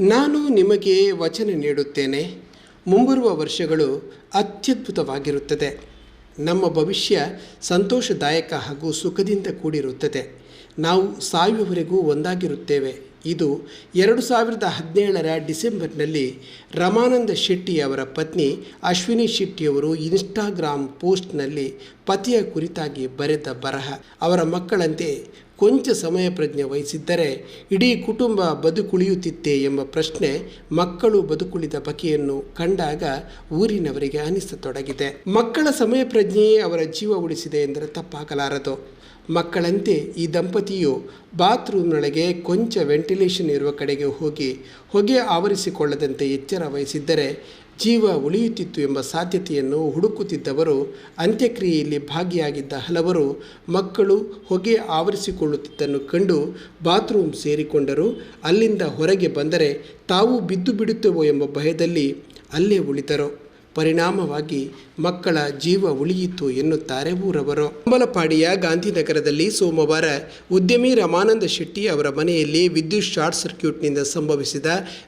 ನಾನು ನಿಮಗೆ ವಚನ ನೀಡುತ್ತೇನೆ. ಮುಂಬರುವ ವರ್ಷಗಳು ಅತ್ಯದ್ಭುತವಾಗಿರುತ್ತದೆ. ನಮ್ಮ ಭವಿಷ್ಯ ಸಂತೋಷದಾಯಕ ಹಾಗೂ ಸುಖದಿಂದ ಕೂಡಿರುತ್ತದೆ. ನಾವು ಸಾಯುವವರೆಗೂ ಒಂದಾಗಿರುತ್ತೇವೆ. ಇದು ಎರಡು ಸಾವಿರದ ಹದಿನೇಳರ ಡಿಸೆಂಬರ್ನಲ್ಲಿ ರಮಾನಂದ ಶೆಟ್ಟಿ ಅವರ ಪತ್ನಿ ಅಶ್ವಿನಿ ಶೆಟ್ಟಿಯವರು ಇನ್ಸ್ಟಾಗ್ರಾಮ್ ಪೋಸ್ಟ್ನಲ್ಲಿ ಪತಿಯ ಕುರಿತಾಗಿ ಬರೆದ ಬರಹ. ಅವರ ಮಕ್ಕಳಂತೆ ಕೊಂಚ ಸಮಯ ಪ್ರಜ್ಞೆ ವಹಿಸಿದ್ದರೆ ಇಡೀ ಕುಟುಂಬ ಬದುಕುಳಿಯುತ್ತಿತ್ತೆ ಎಂಬ ಪ್ರಶ್ನೆ ಮಕ್ಕಳು ಬದುಕುಳಿದ ಬಗೆಯನ್ನು ಕಂಡಾಗ ಊರಿನವರಿಗೆ ಅನಿಸತೊಡಗಿದೆ. ಮಕ್ಕಳ ಸಮಯ ಪ್ರಜ್ಞೆಯೇ ಅವರ ಜೀವ ಉಳಿಸಿದೆ ಎಂದರೆ ತಪ್ಪಾಗಲಾರದು. ಮಕ್ಕಳಂತೆ ಈ ದಂಪತಿಯು ಬಾತ್ರೂಮ್ನೊಳಗೆ ಕೊಂಚ ವೆಂಟಿಲೇಷನ್ ಇರುವ ಕಡೆಗೆ ಹೋಗಿ ಹೊಗೆ ಆವರಿಸಿಕೊಳ್ಳದಂತೆ ಎಚ್ಚರ ವಹಿಸಿದ್ದರೆ ಜೀವ ಉಳಿಯುತ್ತಿತ್ತು ಎಂಬ ಸಾಧ್ಯತೆಯನ್ನು ಹುಡುಕುತ್ತಿದ್ದವರು ಅಂತ್ಯಕ್ರಿಯೆಯಲ್ಲಿ ಭಾಗಿಯಾಗಿದ್ದ ಹಲವರು ಮಕ್ಕಳು ಹೊಗೆ ಆವರಿಸಿಕೊಳ್ಳುತ್ತಿದ್ದನ್ನು ಕಂಡು ಬಾತ್ರೂಮ್ ಸೇರಿಕೊಂಡರು. ಅಲ್ಲಿಂದ ಹೊರಗೆ ಬಂದರೆ ತಾವು ಬಿದ್ದು ಬಿಡುತ್ತೇವೋ ಎಂಬ ಭಯದಲ್ಲಿ ಅಲ್ಲೇ ಉಳಿದರು. ಪರಿಣಾಮವಾಗಿ ಮಕ್ಕಳ ಜೀವ ಉಳಿಯಿತು ಎನ್ನುತ್ತಾರೆ ಊರವರು. ಅಂಬಲಪಾಡಿಯ ಗಾಂಧಿನಗರದಲ್ಲಿ ಸೋಮವಾರ ಉದ್ಯಮಿ ರಮಾನಂದ ಶೆಟ್ಟಿ ಅವರ ಮನೆಯಲ್ಲಿ ವಿದ್ಯುತ್ ಶಾರ್ಟ್ ಸರ್ಕ್ಯೂಟ್ನಿಂದ ಸಂಭವಿಸಿದ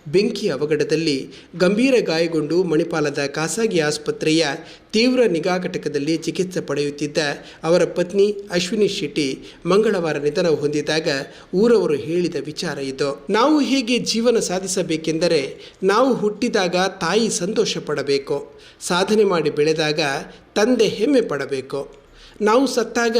ಬೆಂಕಿ ಅವಘಡದಲ್ಲಿ ಗಂಭೀರ ಗಾಯಗೊಂಡು ಮಣಿಪಾಲದ ಖಾಸಗಿ ಆಸ್ಪತ್ರೆಯ ತೀವ್ರ ನಿಗಾ ಘಟಕದಲ್ಲಿ ಚಿಕಿತ್ಸೆ ಪಡೆಯುತ್ತಿದ್ದ ಅವರ ಪತ್ನಿ ಅಶ್ವಿನಿ ಶೆಟ್ಟಿ ಮಂಗಳವಾರ ನಿಧನ ಹೊಂದಿದಾಗ ಊರವರು ಹೇಳಿದ ವಿಚಾರ ಇದು. ನಾವು ಹೇಗೆ ಜೀವನ ಸಾಧಿಸಬೇಕೆಂದರೆ ನಾವು ಹುಟ್ಟಿದಾಗ ತಾಯಿ ಸಂತೋಷ ಪಡಬೇಕು. ಸಾಧನೆ ಮಾಡಿ ಬೆಳೆದಾಗ ತಂದೆ ಹೆಮ್ಮೆ ಪಡಬೇಕು. ನಾವು ಸತ್ತಾಗ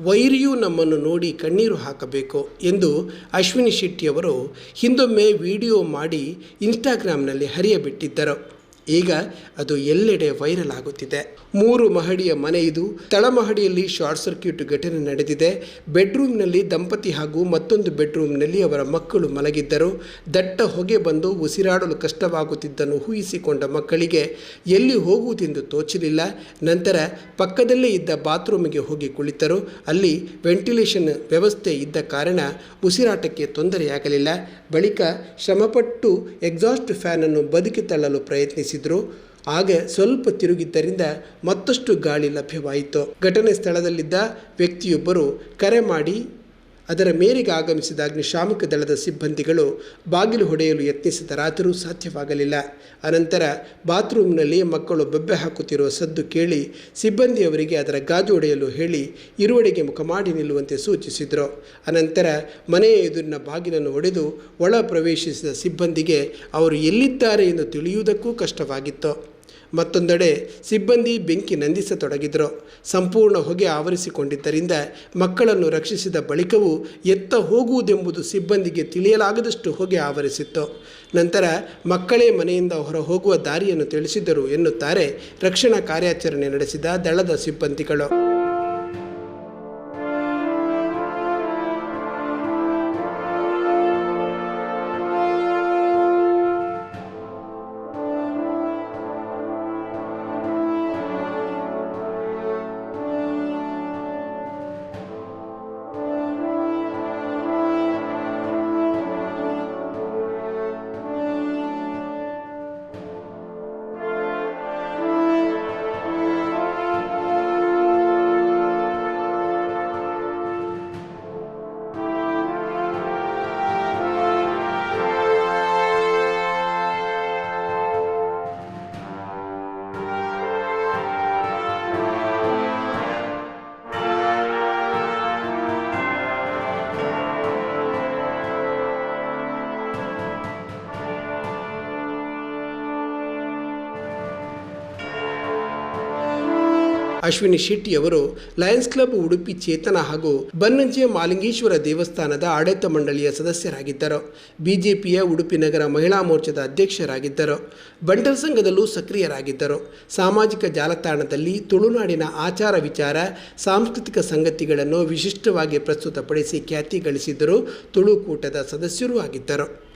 ವೈರಿಯೂ ನಮ್ಮನ್ನು ನೋಡಿ ಕಣ್ಣೀರು ಹಾಕಬೇಕು ಎಂದು ಅಶ್ವಿನಿ ಶೆಟ್ಟಿಯವರು ಹಿಂದೊಮ್ಮೆ ವಿಡಿಯೋ ಮಾಡಿ ಇನ್ಸ್ಟಾಗ್ರಾಮ್ನಲ್ಲಿ ಹರಿಯಬಿಟ್ಟಿದ್ದರು. ಈಗ ಅದು ಎಲ್ಲೆಡೆ ವೈರಲ್ ಆಗುತ್ತಿದೆ. ಮೂರು ಮಹಡಿಯ ಮನೆ ಇದು ತಳಮಹಡಿಯಲ್ಲಿ ಶಾರ್ಟ್ ಸರ್ಕ್ಯೂಟ್ ಘಟನೆ ನಡೆದಿದೆ. ಬೆಡ್ರೂಮ್ನಲ್ಲಿ ದಂಪತಿ ಹಾಗೂ ಮತ್ತೊಂದು ಬೆಡ್ರೂಮ್ನಲ್ಲಿ ಅವರ ಮಕ್ಕಳು ಮಲಗಿದ್ದರು. ದಟ್ಟ ಹೊಗೆ ಬಂದು ಉಸಿರಾಡಲು ಕಷ್ಟವಾಗುತ್ತಿದ್ದನ್ನು ಊಹಿಸಿಕೊಂಡ ಮಕ್ಕಳಿಗೆ ಎಲ್ಲಿ ಹೋಗುವುದೆಂದು ತೋಚಲಿಲ್ಲ. ನಂತರ ಪಕ್ಕದಲ್ಲೇ ಇದ್ದ ಬಾತ್ರೂಮಿಗೆ ಹೋಗಿ ಕುಳಿತರು. ಅಲ್ಲಿ ವೆಂಟಿಲೇಷನ್ ವ್ಯವಸ್ಥೆ ಇದ್ದ ಕಾರಣ ಉಸಿರಾಟಕ್ಕೆ ತೊಂದರೆಯಾಗಲಿಲ್ಲ. ಬಳಿಕ ಶ್ರಮಪಟ್ಟು ಎಕ್ಸಾಸ್ಟ್ ಫ್ಯಾನನ್ನು ಬದುಕಿ ತಳ್ಳಲು ಪ್ರಯತ್ನಿಸಿದರು ಆಗ ಸ್ವಲ್ಪ ತಿರುಗಿದ್ದರಿಂದ ಮತ್ತಷ್ಟು ಗಾಳಿ ಲಭ್ಯವಾಯಿತು. ಘಟನೆ ಸ್ಥಳದಲ್ಲಿದ್ದ ವ್ಯಕ್ತಿಯೊಬ್ಬರು ಕರೆ ಮಾಡಿ ಅದರ ಮೇರೆಗೆ ಆಗಮಿಸಿದ ಅಗ್ನಿಶಾಮಕ ದಳದ ಸಿಬ್ಬಂದಿಗಳು ಬಾಗಿಲು ಹೊಡೆಯಲು ಯತ್ನಿಸಿದರಾದರೂ ಸಾಧ್ಯವಾಗಲಿಲ್ಲ. ಅನಂತರ ಬಾತ್ರೂಮ್ನಲ್ಲಿ ಮಕ್ಕಳು ಬೊಬ್ಬೆ ಹಾಕುತ್ತಿರುವ ಸದ್ದು ಕೇಳಿ ಸಿಬ್ಬಂದಿಯವರಿಗೆ ಅದರ ಗಾಜು ಹೊಡೆಯಲು ಹೇಳಿ ಇರುವಡೆಗೆ ಮುಖ ಮಾಡಿ ನಿಲ್ಲುವಂತೆ ಸೂಚಿಸಿದರು. ಅನಂತರ ಮನೆಯ ಎದುರಿನ ಬಾಗಿಲನ್ನು ಒಡೆದು ಒಳ ಪ್ರವೇಶಿಸಿದ ಸಿಬ್ಬಂದಿಗೆ ಅವರು ಎಲ್ಲಿದ್ದಾರೆ ಎಂದು ತಿಳಿಯುವುದಕ್ಕೂ ಕಷ್ಟವಾಗಿತ್ತು. ಮತ್ತೊಂದೆಡೆ ಸಿಬ್ಬಂದಿ ಬೆಂಕಿ ನಂದಿಸತೊಡಗಿದರು. ಸಂಪೂರ್ಣ ಹೊಗೆ ಆವರಿಸಿಕೊಂಡಿದ್ದರಿಂದ ಮಕ್ಕಳನ್ನು ರಕ್ಷಿಸಿದ ಬಳಿಕವೂ ಎತ್ತ ಹೋಗುವುದೆಂಬುದು ಸಿಬ್ಬಂದಿಗೆ ತಿಳಿಯಲಾಗದಷ್ಟು ಹೊಗೆ ಆವರಿಸಿತ್ತು. ನಂತರ ಮಕ್ಕಳೇ ಮನೆಯಿಂದ ಹೊರ ಹೋಗುವ ದಾರಿಯನ್ನು ತಿಳಿಸಿದರು ಎನ್ನುತ್ತಾರೆ ರಕ್ಷಣಾ ಕಾರ್ಯಾಚರಣೆ ನಡೆಸಿದ ದಳದ ಸಿಬ್ಬಂದಿಗಳು. ಅಶ್ವಿನಿ ಶೆಟ್ಟಿಯವರು ಲಯನ್ಸ್ ಕ್ಲಬ್ ಉಡುಪಿ ಚೇತನ ಹಾಗೂ ಬನ್ನಂಜೆ ಮಾಲಿಂಗೇಶ್ವರ ದೇವಸ್ಥಾನದ ಆಡಳಿತ ಮಂಡಳಿಯ ಸದಸ್ಯರಾಗಿದ್ದರು. ಬಿಜೆಪಿಯ ಉಡುಪಿ ನಗರ ಮಹಿಳಾ ಮೋರ್ಚಾದ ಅಧ್ಯಕ್ಷರಾಗಿದ್ದರು. ಬಂಟಲ್ ಸಂಘದಲ್ಲೂ ಸಕ್ರಿಯರಾಗಿದ್ದರು. ಸಾಮಾಜಿಕ ಜಾಲತಾಣದಲ್ಲಿ ತುಳುನಾಡಿನ ಆಚಾರ ವಿಚಾರ, ಸಾಂಸ್ಕೃತಿಕ ಸಂಗತಿಗಳನ್ನು ವಿಶಿಷ್ಟವಾಗಿ ಪ್ರಸ್ತುತಪಡಿಸಿ ಖ್ಯಾತಿ ಗಳಿಸಿದ್ದರು ತುಳುಕೂಟದ ಸದಸ್ಯರೂ ಆಗಿದ್ದರು.